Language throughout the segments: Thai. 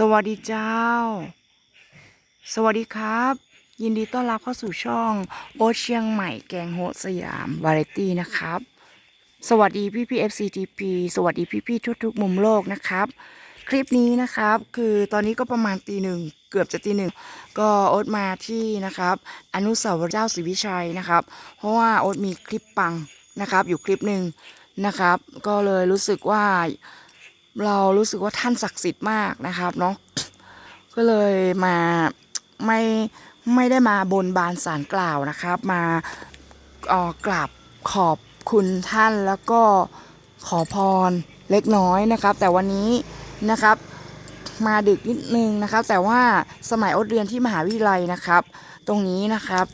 สวัสดีเจ้า สวัสดีครับ ยินดีต้อนรับเข้าสู่ช่องโอตเชียงใหม่แกงโฮสยามวาไรตี้นะครับ สวัสดีพี่พี่ FCTP สวัสดีพี่พี่ๆทุกมุมโลกนะครับ คลิปนี้นะครับคือตอนนี้ก็ประมาณตีหนึ่งเกือบจะตีหนึ่งก็โอ๊ตมาที่นะครับ อนุสาวรีย์เจ้าศรีวิชัยนะครับ เพราะว่าโอ๊ตมีคลิปปังนะครับ อยู่คลิปหนึ่งนะครับ ก็เลยรู้สึกว่า เรารู้สึกว่าท่านศักดิ์สิทธิ์มากนะครับเนาะก็เลยมาไม่ไม่ได้มาบนบานสารกล่าวนะครับ มาออกราบขอบคุณท่านแล้วก็ขอพรเล็กน้อยนะครับ แต่วันนี้นะครับมาดึกนิดนึงนะครับ แต่ว่าสมัยอดเรียนที่มหาวิทยาลัยนะครับ ตรงนี้นะครับ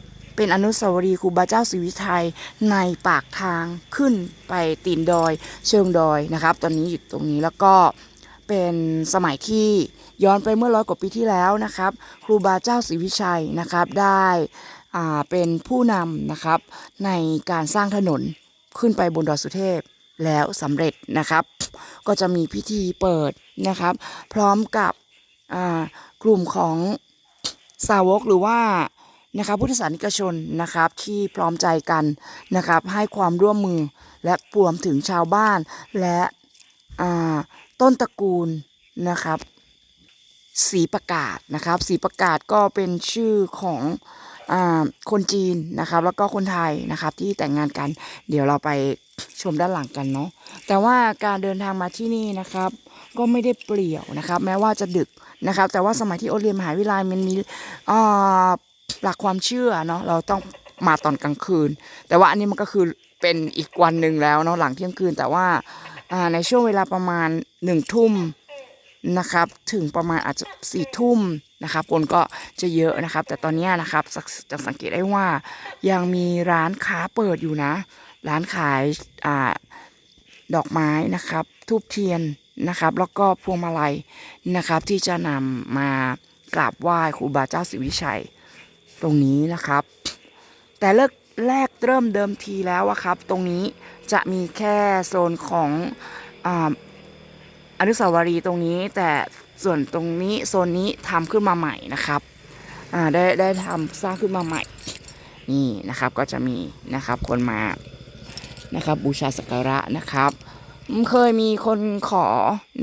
เป็นอนุสาวรีย์ครูบาเจ้าศรีวิชัยในปากทางขึ้นไปตีนดอย เชิงดอยนะครับ ตอนนี้อยู่ตรงนี้แล้วก็เป็นสมัยที่ย้อนไปเมื่อร้อยกว่าปีที่แล้วนะครับ ครูบาเจ้าศรีวิชัยนะครับได้อ่าเป็นผู้นำนะครับในการสร้างถนนขึ้นไปบนดอยสุเทพแล้วสำเร็จนะครับ ก็จะมีพิธีเปิดนะครับ พร้อมกับกลุ่มของสาวกหรือว่า นะครับพุทธศาสนิกชนนะครับที่พร้อมใจกันนะครับให้ความร่วมมือและรวมถึงชาวบ้านและต้นตระกูลนะครับสีประกาศนะครับสีประกาศก็เป็นชื่อของอคนจีนนะครับ แล้วก็คนไทยนะครับที่แต่งงานกัน เดี๋ยวเราไปชมด้านหลังกันเนาะแต่ว่าการเดินทางมาที่นี่นะครับ ก็ไม่ได้เปลี่ยวนะครับ แม้ว่าจะดึกนะครับ แต่ว่าสมัยที่โอเรียนมหาวิทยาลัยมันมีอ่า หลักความเชื่อเนาะเราต้องมาตอนกลางคืน แต่ว่าอันนี้มันก็คือเป็นอีกวันหนึ่งแล้วเนาะหลังเที่ยงคืน แต่ว่าในช่วงเวลาประมาณหนึ่งทุ่มนะครับ ถึงประมาณอาจจะสี่ทุ่มนะครับคนก็จะเยอะนะครับ แต่ตอนนี้นะครับสักจะสังเกตได้ว่ายังมีร้านค้าเปิดอยู่นะ ร้านขายอ่าดอกไม้นะครับทูบเทียนนะครับ แล้วก็พวงมาลัยนะครับที่จะนำมากราบไหว้ครูบาเจ้าศรีวิชัย ตรงนี้นะครับ แต่เลิกแรกเริ่มเดิมทีแล้วอะครับ ตรงนี้จะมีแค่โซนของออนุสาวรีย์ตรงนี้ แต่ส่วนตรงนี้โซนนี้ทำขึ้นมาใหม่นะครับได้ได้ทำสร้างขึ้นมาใหม่ นี่นะครับก็จะมีนะครับคนมานะครับบูชาสักการะนะครับเคยมีคนขอ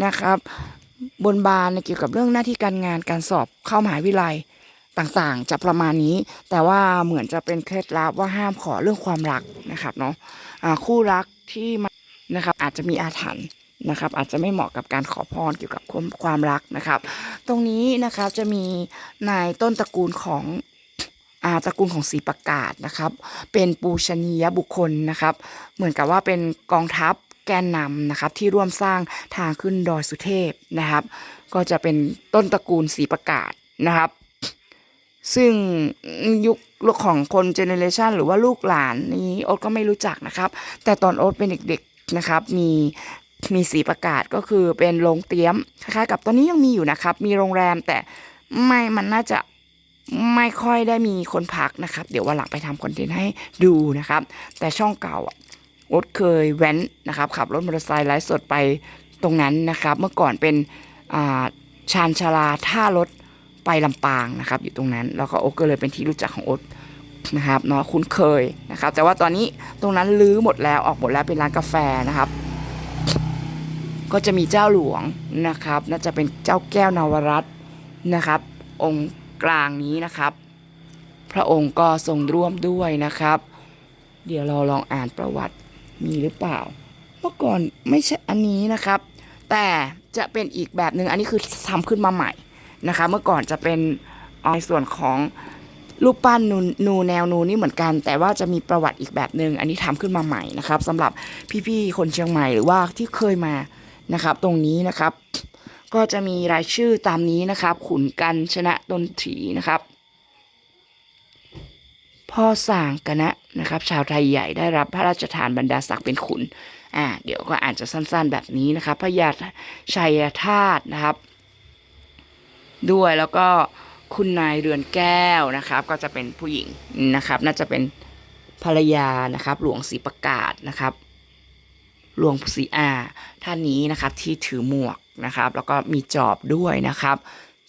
นะครับ บนบานในเกี่ยวกับเรื่องหน้าที่การงานการสอบเข้ามหาวิทยาลัย ต่างๆ จะประมาณนี้ แต่ว่าเหมือนจะเป็นเคล็ดลับว่าห้ามขอเรื่องความรักนะครับเนาะคู่รักที่มานะครับอาจจะมีอาถรรพ์นะครับอาจจะไม่เหมาะกับการขอพรเกี่ยวกับความความรักนะครับ ตรงนี้นะครับจะมีนายต้นตระกูลของอาตระกูลของศรีประกาศนะครับ เป็นปูชนียบุคคลนะครับ เหมือนกับว่าเป็นกองทัพแกนนำนะครับที่ร่วมสร้างทางขึ้นดอยสุเทพนะครับ ก็จะเป็นต้นตระกูลศรีประกาศนะครับ ซึ่งยุคของคนเจเนเรชันหรือว่าลูกหลานนี้โอ๊ตก็ไม่รู้จักนะครับ แต่ตอนโอ๊ตเป็นเด็กๆนะครับ มีมีสีประกาศก็คือเป็นโรงเตรียมคล้ายๆกับตอนนี้ยังมีอยู่นะครับ มีโรงแรมแต่ไม่มันน่าจะไม่ค่อยได้มีคนพักนะครับ เดี๋ยววันหลังไปทำคอนเทนต์ให้ดูนะครับ แต่ช่องเก่าอะโอ๊ตเคยแว้นนะครับ ขับรถมอเตอร์ไซค์ไลฟ์สดไปตรงนั้นนะครับ เมื่อก่อนเป็นอาชานชาลาท่ารถ ไปลำปางนะครับ อยู่ตรงนั้นแล้วก็โอ๊ตก็เลยเป็นที่รู้จักของโอ๊ตนะครับเนาะคุ้นเคยนะครับ แต่ว่าตอนนี้ตรงนั้นลื้อหมดแล้วออกหมดแล้วเป็นร้านกาแฟนะครับ ก็จะมีเจ้าหลวงนะครับ น่าจะเป็นเจ้าแก้วนวรัตน์นะครับ องค์กลางนี้นะครับ พระองค์ก็ทรงร่วมด้วยนะครับ เดี๋ยวเราลองอ่านประวัติมีหรือเปล่า เมื่อก่อนไม่ใช่อันนี้นะครับ แต่จะเป็นอีกแบบหนึ่งอันนี้คือทำขึ้นมาใหม่ นะคะ เมื่อก่อนจะเป็นในส่วนของรูปปั้นนูนูแนวนูนี่เหมือนกัน แต่ว่าจะมีประวัติอีกแบบหนึ่งอันนี้ทำขึ้นมาใหม่นะครับสำหรับพี่ๆคนเชียงใหม่หรือว่าที่เคยมานะครับ ตรงนี้นะครับ ก็จะมีรายชื่อตามนี้นะครับ ขุนกันชนะดนตรีนะครับ พ่อสร้างกนะนะครับ ชาวไทยใหญ่ได้รับพระราชทานบรรดาศักดิ์เป็นขุนอ่าเดี๋ยวก็อ่าจจะสั้นๆแบบนี้นะครับพระยาชัยธาตุนะครับ ด้วยแล้วก็คุณนายเรือนแก้วนะครับ ก็จะเป็นผู้หญิงนะครับ น่าจะเป็นภรรยานะครับ หลวงศรีประกาศนะครับ หลวงศรีอาท่านนี้นะครับที่ถือหมวกนะครับ แล้วก็มีจอบด้วยนะครับ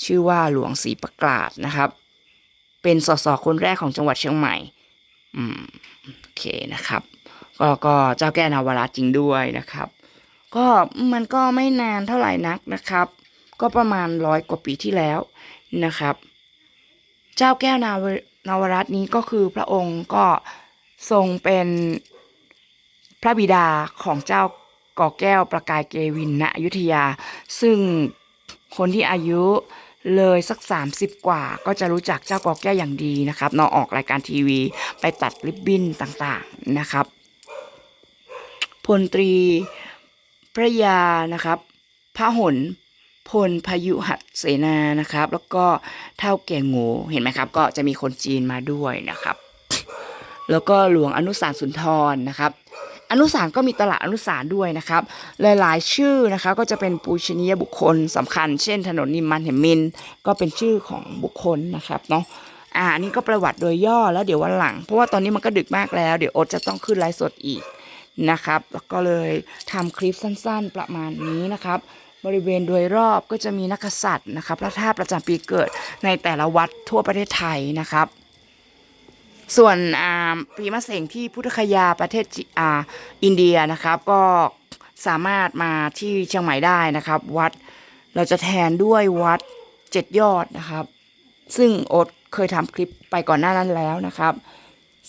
ชื่อว่าหลวงศรีประกาศนะครับ เป็นสสคนแรกของจังหวัดเชียงใหม่ อืมโอเคนะครับก็ก็เจ้าแก้วนาวรัตจริงด้วยนะครับ ก็มันก็ไม่นานเท่าไหร่นักนะครับ ก็ประมาณร้อยกว่าปีที่แล้วนะครับ เจ้าแก้วนาวนาวรัตน์นี้ก็คือพระองค์ก็ทรงเป็นพระบิดาของเจ้าก่อแก้วประกายเกวินณอยุธยา ซึ่งคนที่อายุเลยสัก 30 กว่าก็จะรู้จักเจ้าก่อแก้วอย่างดีนะครับนอออกรายการทีวีไปตัดริบบิ้นต่างๆนะครับ พลตรีพระยานะครับพระหน พลพายุหัดเสนานะครับ แล้วก็เท่าแก่โง่เห็นไหมครับ ก็จะมีคนจีนมาด้วยนะครับ แล้วก็หลวงอนุสารสุนทรนะครับอนุสารก็มีตลาดอนุสารด้วยนะครับ หลายๆ ชื่อนะคะก็จะเป็นปูชนียบุคคลสำคัญ เช่น ถนนนิมมันเหมิน ก็เป็นชื่อของบุคคลนะครับเนาะอ่านนี้ก็ประวัติโดยย่อแล้วเดี๋ยววันหลัง เพราะว่าตอนนี้มันก็ดึกมากแล้ว เดี๋ยวอ๊ตจะต้องขึ้นไลฟ์สดอีกนะครับ แล้วก็เลยทำคลิปสั้นๆประมาณนี้นะครับ บริเวณโดยรอบก็จะมีนักษัตริย์นะครับพระธาตุประจำปีเกิดในแต่ละวัดทั่วประเทศไทยนะครับ ส่วนอาปีมะเสงที่พุทธคยาประเทศออินเดียนะครับ ก็สามารถมาที่เชียงใหม่ได้นะครับ วัดเราจะแทนด้วยวัดเจ็ดยอดนะครับ ซึ่งโอ๊ตเคยทำคลิปไปก่อนหน้านั้นแล้วนะครับ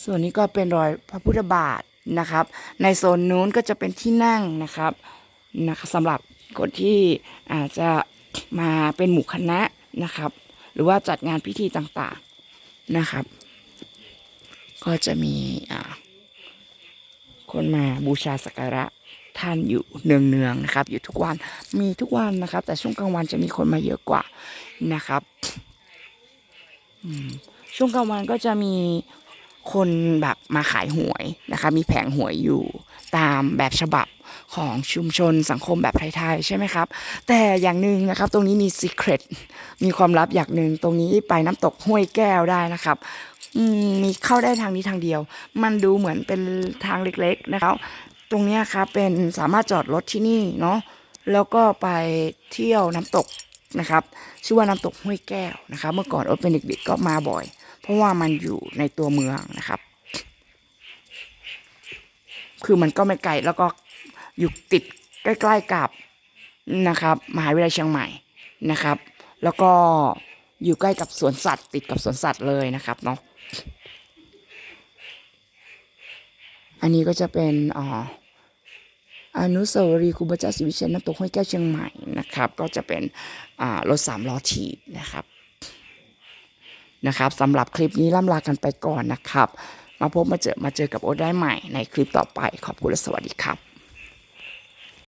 ส่วนนี้ก็เป็นรอยพระพุทธบาทนะครับ ในโซนนู้นก็จะเป็นที่นั่งนะครับนะคะสำหรับ คนที่อาจจะมาเป็นหมู่คณะนะครับ หรือว่าจัดงานพิธีต่างๆนะครับ ก็จะมีคนมาบูชาสักการะท่านอยู่เนืองๆนะครับ อยู่ทุกวันมีทุกวันนะครับ แต่ช่วงกลางวันจะมีคนมาเยอะกว่านะครับช่วงกลางวันก็จะมีคนแบบมาขายหวยนะคะ มีแผงหวยอยู่ตามแบบฉบับ ของชุมชนสังคมแบบไทยๆใช่ไหมครับ แต่อย่างหนึ่งนะครับตรงนี้มี secret มีความลับอย่างหนึ่งตรงนี้ไปน้ำตกห้วยแก้วได้นะครับมีเข้าได้ทางนี้ทางเดียว มันดูเหมือนเป็นทางเล็กๆนะครับ ตรงนี้ครับเป็นสามารถจอดรถที่นี่เนาะแล้วก็ไปเที่ยวน้ำตกนะครับชื่อว่าน้ำตกห้วยแก้วนะครับ เมื่อก่อนโอเป็นเด็กๆก็มาบ่อย เพราะว่ามันอยู่ในตัวเมืองนะครับ คือมันก็ไม่ไกลแล้วก็ อยู่ติดใกล้ ๆกับนะครับมหาวิทยาลัยเชียงใหม่นะครับ แล้วก็อยู่ใกล้กับสวนสัตว์ ติดกับสวนสัตว์เลยนะครับเนาะอันนี้ก็จะเป็นอ่าอนุสาวรีย์ครูบาเจ้าศรีวิเชียรน้ำตกห้วยแก้วเชียงใหม่นะครับ ก็จะเป็นอ่ารถสามล้อถีบนะครับนะครับสำหรับคลิปนี้ล่ำลากันไปก่อนนะครับ มาพบมาเจอมาเจอกับโอ๊ตได้ใหม่ในคลิปต่อไปขอบคุณและสวัสดีครับ